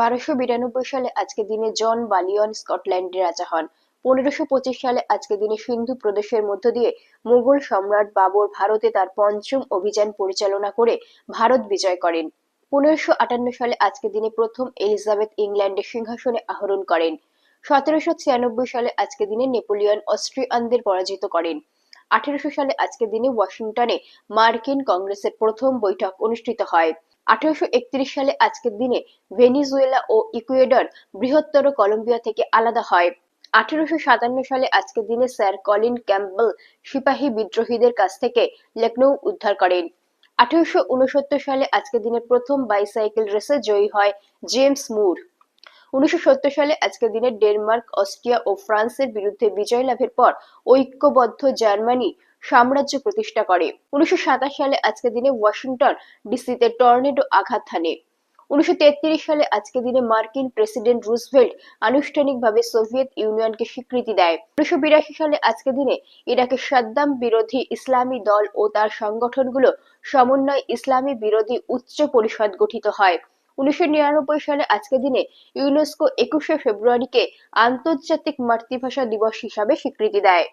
বারোশো বিরানব্বই সালে আজকের দিনে জন বালিয়ন স্কটল্যান্ডের রাজা হন। পনেরোশো পঁচিশ সালে আজকের দিনে সিন্ধু প্রদেশের মধ্য দিয়ে মুঘল সম্রাট বাবর ভারতে তার পঞ্চম অভিযান পরিচালনা করে ভারত বিজয় করেন। পনেরোশো আটান্ন সালে আজকের দিনে প্রথম এলিজাবেথ ইংল্যান্ডের সিংহাসনে আহরণ করেন। সতেরোশো ছিয়ানব্বই সালে আজকের দিনে নেপোলিয়ন অস্ট্রিয়ানদের পরাজিত করেন। আঠেরোশো সালে আজকের দিনে ওয়াশিংটনে মার্কিন কংগ্রেসের প্রথম বৈঠক অনুষ্ঠিত হয়। আঠারোশো একত্রিশ সালে আজকের দিনে ভেনিজুয়েলা ও ইকুয়েডর বৃহত্তর কলম্বিয়া থেকে আলাদা হয়। আঠারোশো সাতান্ন সালে আজকের দিনে স্যার কলিন ক্যাম্পবেল সিপাহী বিদ্রোহীদের কাছ থেকে লখনৌ উদ্ধার করেন। আঠারোশো উনসত্তর সালে আজকের দিনে প্রথম বাইসাইকেল রেসে জয়ী হয় জেমস মুর। উনিশশো সত্তর সালে আজকের দিনে ডেনমার্ক, অস্ট্রিয়া ও ফ্রান্সের বিরুদ্ধে বিজয় লাভের পর ঐক্যবদ্ধ জার্মানি সাম্রাজ্য প্রতিষ্ঠা করে। উনিশশো সাতাশ সালে আজকের দিনে ওয়াশিংটন ডিসিতে টর্নেডো আঘাত হানে। উনিশশো তেত্রিশ সালে আজকের দিনে মার্কিন প্রেসিডেন্ট রুজভেল্ট আনুষ্ঠানিকভাবে সোভিয়েত ইউনিয়নকে স্বীকৃতি দেয়। উনিশশো বিরাশি সালে আজকের দিনে ইরাকে সাদ্দাম বিরোধী ইসলামী দল ও তার সংগঠনগুলো সমন্বয় ইসলামী বিরোধী উচ্চ পরিষদ গঠিত হয়। উনিশশো নিরানব্বই সালে আজকের দিনে ইউনেস্কো একুশে ফেব্রুয়ারিকে আন্তর্জাতিক মাতৃভাষা দিবস হিসাবে স্বীকৃতি দেয়।